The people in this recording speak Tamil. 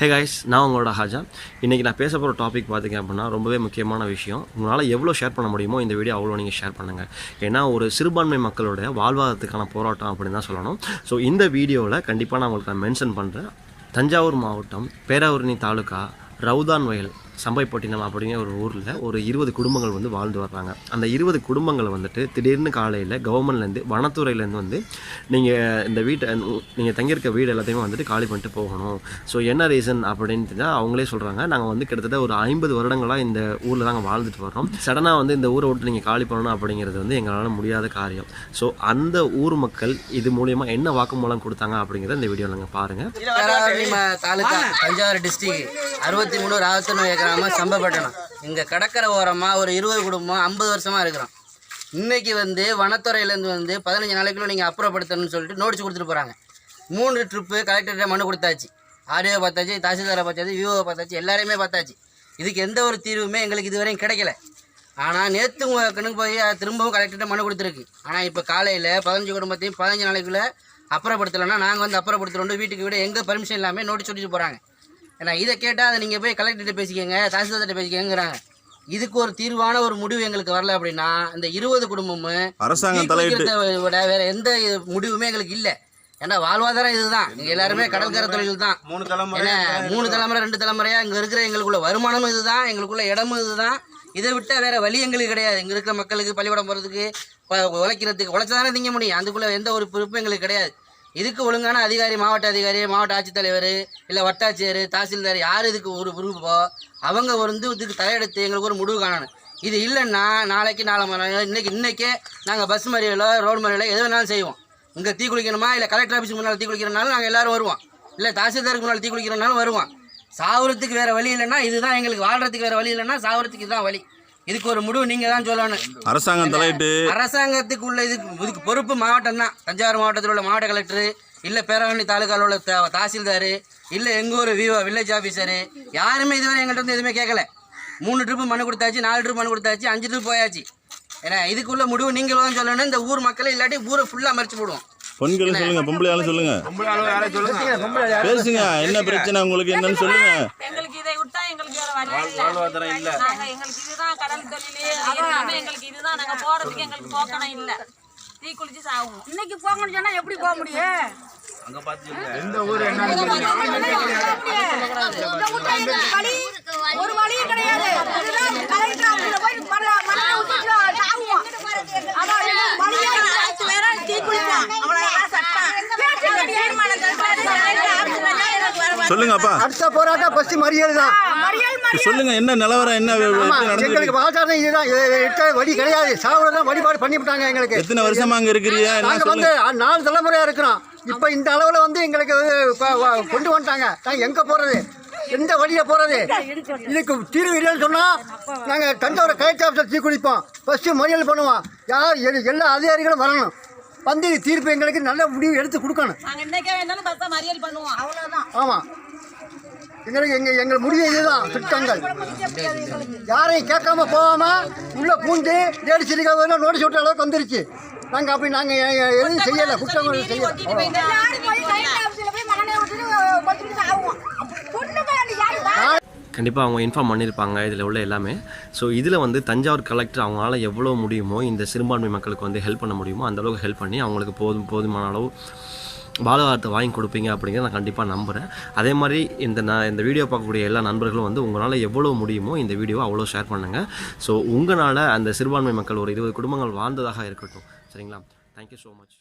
ஹே கைஸ் நான் உங்களோட ஹாஜா. இன்றைக்கி நான் பேச போகிற டாபிக் பார்த்தீங்க அப்படின்னா ரொம்பவே முக்கியமான விஷயம். உங்களால் எவ்வளோ ஷேர் பண்ண முடியுமோ இந்த வீடியோ அவ்வளோ நீங்கள் ஷேர் பண்ணுங்கள் ஏன்னா ஒரு சிறுபான்மை மக்களுடைய வாழ்வாதாரத்துக்கான போராட்டம் அப்படின்னு தான் சொல்லணும். ஸோ இந்த வீடியோவில் கண்டிப்பாக நான் உங்களுக்கு நான் மென்ஷன் பண்ணுறேன் தஞ்சாவூர் மாவட்டம் பேராவூரணி தாலுக்கா ரவுதான் வயல். சம்பைப்பட்டினம் அப்படிங்கிற ஒரு ஊரில் ஒரு இருபது குடும்பங்கள் வந்து வாழ்ந்து வர்றாங்க. அந்த இருபது குடும்பங்களை வந்துட்டு திடீர்னு காலையில் கவர்மெண்ட்லேருந்து வனத்துறையிலேருந்து வந்து நீங்கள் இந்த வீட்டை நீங்கள் தங்கியிருக்க வீடு எல்லாத்தையுமே வந்துட்டு காலி பண்ணிட்டு போகணும். ஸோ என்ன ரீசன் அப்படின்னு தான் அவங்களே சொல்கிறாங்க நாங்கள் வந்து கிட்டத்தட்ட ஒரு ஐம்பது வருடங்களாக இந்த ஊரில் தாங்க வாழ்ந்துட்டு வரோம் சடனாக வந்து இந்த ஊரை விட்டு நீங்கள் காலி பண்ணணும் அப்படிங்கிறது வந்து எங்களால் முடியாத காரியம். ஸோ அந்த ஊர் மக்கள் இது மூலயமா என்ன வாக்குமூலம் கொடுத்தாங்க அப்படிங்கிறத இந்த வீடியோவில் நாங்கள் பாருங்கள் தாலுகா தஞ்சாவூர் டிஸ்ட்ரிக்ட் அறுபத்தி மூணு ராவத்தனு கிராமம் சம்பப்பட்டணம். இங்கே கடற்கரை ஓரமாக ஒரு இருபது குடும்பம் ஐம்பது வருஷமாக இருக்கிறோம். இன்னைக்கு வந்து வனத்துறையிலேருந்து வந்து பதினஞ்சு நாளைக்குள்ள நீங்கள் அப்புறப்படுத்தணும்னு சொல்லிட்டு நோட்டீஸ் கொடுத்துட்டு போகிறாங்க மூணு ட்ரிப்பு கலெக்டர்கிட்ட மனு கொடுத்தாச்சு. ஆர்டிஓ பார்த்தாச்சு தாசில்தாரை பார்த்தாச்சு விஓவை பார்த்தாச்சு எல்லாரையுமே பார்த்தாச்சு. இதுக்கு எந்த ஒரு தீர்வுமே எங்களுக்கு இதுவரையும் கிடைக்கல. ஆனால் நேற்று கணக்கு போய் திரும்பவும் கலெக்டர்கிட்ட மனு கொடுத்துருக்கு. ஆனால் இப்போ காலையில் பதினஞ்சு குடும்பத்தையும் பதினஞ்சு நாளைக்குள்ளே அப்புறப்படுத்தலைன்னா நாங்கள் வந்து அப்புறப்படுத்துகிறோம் வீட்டுக்கு விட எங்கே பர்மிஷன் இல்லாமல் நோட்டீஸ் சொல்லிட்டு போகிறாங்க ஏன்னா இதை கேட்டால் அதை நீங்கள் போய் கலெக்டர்கிட்ட பேசிக்கங்க தாசில்தார்கிட்ட பேசிக்கங்கிறாங்க. இதுக்கு ஒரு தீர்வான ஒரு முடிவு எங்களுக்கு வரல அப்படின்னா இந்த இருபது குடும்பமும் அரசாங்கம் தலையிட்டு விட வேற எந்த முடிவுமே எங்களுக்கு இல்லை. ஏன்னா வாழ்வாதாரம் இதுதான். இங்க எல்லாருமே கடற்கரை தொழில் தான். மூணு தலைமுறை மூணு தலைமுறை ரெண்டு தலைமுறையா இங்க இருக்கிற எங்களுக்குள்ள வருமானமும் இதுதான் எங்களுக்குள்ள இடமும் இதுதான். இதை விட்டா வேற வழி எங்களுக்கு கிடையாது. இங்க இருக்கிற மக்களுக்கு பள்ளிக்கூடம் போறதுக்கு உழைக்கிறதுக்கு உழைச்சாதானே திங்க முடியும். அதுக்குள்ள எந்த ஒரு பொறுப்பும் எங்களுக்கு கிடையாது. இதுக்கு ஒழுங்கான அதிகாரி மாவட்ட அதிகாரி மாவட்ட ஆட்சித்தலைவர் இல்லை வட்டாட்சியர் தாசில்தார் யார் இதுக்கு ஒரு பொறுப்போ அவங்க வந்து இதுக்கு தலையெடுத்து எங்களுக்கு ஒரு முடிவு காணணும். இது இல்லைன்னா நாளைக்கு நாளை மறுநாள் இன்னைக்கு இன்னைக்கே நாங்கள் பஸ் மறியலோ ரோடு மறியலோ எது வேணாலும் செய்வோம். இங்கே தீ குளிக்கணுமா? இல்லை கலெக்டர் ஆஃபீஸ் முன்னால் தீ குளிக்கிறனாலும் நாங்கள் எல்லாரும் வருவோம். இல்லை தாசில்தாருக்கு முன்னால் தீ குளிக்கிறனாலும் வருவோம். சாவறதுக்கு வேற வழி இல்லைன்னா இதுதான் எங்களுக்கு வாழ்றதுக்கு வேற வழி இல்லைன்னா சாவறதுக்கு இதுதான் வழி. இதுக்கு ஒரு முடிவு நீங்க தான் சொல்லணும். அரசாங்கம் தலையிட்டு அரசாங்கத்துக்கு உள்ள இதுக்கு இதுக்கு பொறுப்பு மாவட்டம் தான் தஞ்சாவூர் மாவட்டத்தில் உள்ள மாவட்ட கலெக்டர் இல்லை பேராவணி தாலுக்காவில் உள்ள த- தாசில்தார் இல்லை எங்கள் ஊர் விவோ வில்லேஜ் ஆஃபீஸரு யாருமே இதுவரை எங்கள்கிட்ட வந்து எதுவுமே கேட்கல மூணு ட்ரிப்பு மனு கொடுத்தாச்சு நாலு ட்ரிப் மனு கொடுத்தாச்சு அஞ்சு ட்ரிப் போயாச்சு. ஏன்னா இதுக்குள்ள முடிவு நீங்களும் தான் சொல்லணும். இந்த ஊர் மக்களை இல்லாட்டி ஊரை ஃபுல்லாக மறிச்சு போடுவோம். பெண்கள் சொல்லுங்க பொம்பளை ஆளும் சொல்லுங்க. பேசுங்க என்ன பிரச்சனை உங்களுக்கு என்னன்னு சொல்லுங்க. எங்களுக்கு இதை விட்டா எங்களுக்கு வேற வழி இல்ல. நாங்க எங்களுக்கு இதுதான் கடல் தொழில் எங்களுக்கு இதுதான். நாங்க போறதுக்கு எங்களுக்கு போக்கணும் இல்ல. தீ குளிச்சு சாகுவோம் இன்னைக்கு போங்கன்னு சொன்னா எப்படி போக முடியும்? இந்த ஊர்ல என்ன வழி? ஒரு வழியும் கிடையாது இதுதான் கலெக்டர் ஆபீஸ்ல போய் மர- மரத்தை விட்டுட்டு சாவுவோம். அதான் இது வழியே இல்ல. பேச்சுக்கு தீர்மானங்கள் பேசி கலெக்டர் ஆபீஸ்ல தான் எனக்கு வர- சொல்லுங்க அப்பா அடுத்த போராட்டம் ஃபர்ஸ்ட் மறியல் தான் சொல்லுங்க என்ன நிலவரம் என்ன எங்களுக்கு வாழ்த்தாரம் இதுதான். வழி கிடையாது. சாவரம் தான் வழிபாடு பண்ணிவிட்டாங்க எங்களுக்கு. எத்தனை வருஷமா அங்க இருக்கிறீங்க? என்ன நாங்க வந்து நாலு தலைமுறையா இருக்கிறோம். இப்போ இந்த அளவுல வந்து எங்களுக்கு கொண்டு வந்துட்டாங்க. நாங்க எங்க போறது? எந்த வழியில போறது? இதுக்கு தீர்வு இல்லைன்னு சொன்னா நாங்க தஞ்சாவூர் கலெக்டர் ஆஃபீஸில் தீ குளிப்போம். ஃபர்ஸ்ட் மறியல் பண்ணுவோம். யார் எ- எல்லா அதிகாரிகளும் வரணும். வந்து தீர்ப்பு எங்களுக்கு நல்ல முடிவு எடுத்து கொடுக்கணும். ஆமாம் எங்களுக்கு எங்க எங்கள் முடிவு இதுதான் திட்டங்கள். யாரையும் கேட்காம போகாம உள்ள பூந்து லேடிஸ் இருக்க நோட்டீஸ் விட்ட அளவுக்கு வந்துருச்சு. நாங்கள் அப்படி நாங்கள் எதுவும் செய்யலை குற்றங்கள் செய்யலை. கண்டிப்பாக அவங்க இன்ஃபார்ம் பண்ணியிருப்பாங்க இதில் உள்ள எல்லாமே. ஸோ இதில் வந்து தஞ்சாவூர் கலெக்டர் அவங்களால எவ்வளோ முடியுமோ இந்த சிறுபான்மை மக்களுக்கு வந்து ஹெல்ப் பண்ண முடியுமோ அந்த அளவுக்கு ஹெல்ப் பண்ணி அவங்களுக்கு போதும் போதுமான அளவு வாழ்வாதாரத்தை வாங்கி கொடுப்பீங்க அப்படிங்கிறத நான் கண்டிப்பாக நம்புகிறேன் அதே மாதிரி இந்த நான் இந்த வீடியோ பார்க்கக்கூடிய எல்லா நண்பர்களும் வந்து உங்களால் எவ்வளோ முடியுமோ இந்த வீடியோவை அவ்வளோ ஷேர் பண்ணுங்கள் ஸோ உங்களால் அந்த சிறுபான்மை மக்கள் ஒரு இருபது குடும்பங்கள் வாழ்ந்ததாக இருக்கட்டும். சரிங்களா? Thank you so much